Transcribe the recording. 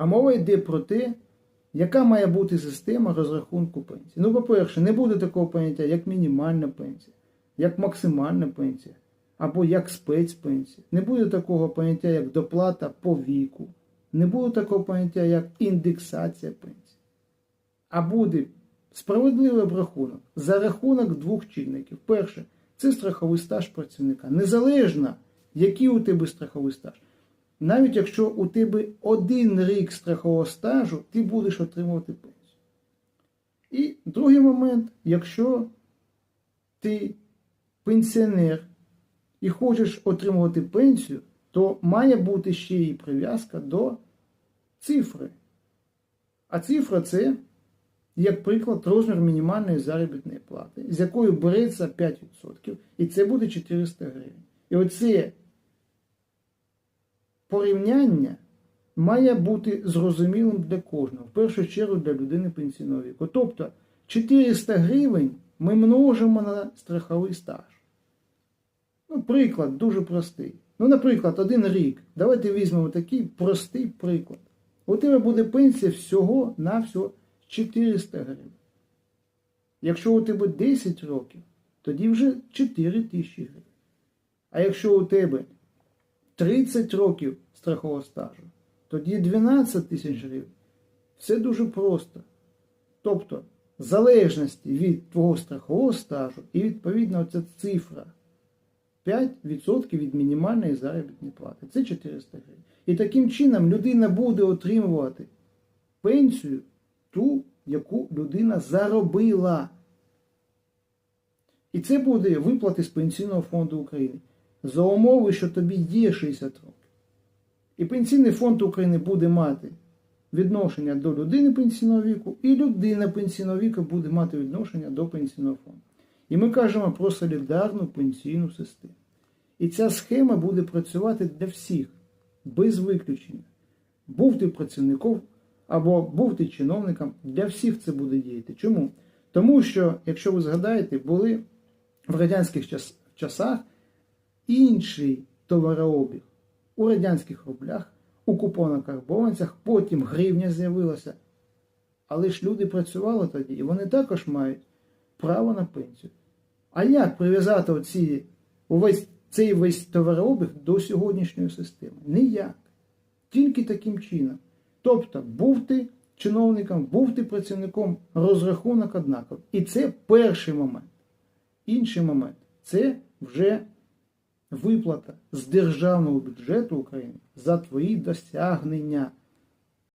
А мова йде про те, яка має бути система розрахунку пенсії. Ну, по-перше, не буде такого поняття, як мінімальна пенсія, як максимальна пенсія, або як спецпенсія. Не буде такого поняття, як доплата по віку. Не буде такого поняття, як індексація пенсії. А буде справедливий обрахунок за рахунок двох чинників. Перше, це страховий стаж працівника. Незалежно, який у тебе страховий стаж. Навіть якщо у тебе один рік страхового стажу, ти будеш отримувати пенсію. І другий момент, якщо ти пенсіонер і хочеш отримувати пенсію, то має бути ще і прив'язка до цифри. А цифра це, як приклад, розмір мінімальної заробітної плати, з якою береться 5%, і це буде 400 гривень. І оце порівняння має бути зрозумілим для кожного, в першу чергу для людини пенсійного віку. Тобто 400 гривень ми множимо на страховий стаж. Ну, приклад дуже простий. Ну, наприклад, один рік. Давайте візьмемо такий простий приклад. У тебе буде пенсія всього на всього 400 гривень. Якщо у тебе 10 років, тоді вже 4 тисячі гривень. А якщо у тебе 30 років страхового стажу, тоді 12 тисяч гривень. Все дуже просто. Тобто, в залежності від твого страхового стажу і відповідно ця цифра 5% від мінімальної заробітної плати. Це 400 гривень. І таким чином людина буде отримувати пенсію ту, яку людина заробила. І це буде виплати з Пенсійного фонду України за умови, що тобі є 60 років. І Пенсійний фонд України буде мати відношення до людини пенсійного віку, і людина пенсійного віку буде мати відношення до пенсійного фонду. І ми кажемо про солідарну пенсійну систему. І ця схема буде працювати для всіх, без виключення. Був ти працівником або був ти чиновником, для всіх це буде діяти. Чому? Тому що, якщо ви згадаєте, були в радянських часах інший товарообіг у радянських рублях, у купонах-карбованцях, потім гривня з'явилася. Але ж люди працювали тоді, і вони також мають право на пенсію. А як прив'язати оці, увесь, цей весь товарообіг до сьогоднішньої системи? Ніяк. Тільки таким чином. Тобто, був ти чиновником, був ти працівником, розрахунок однаковий. І це перший момент. Інший момент це вже виплата з державного бюджету України за твої досягнення.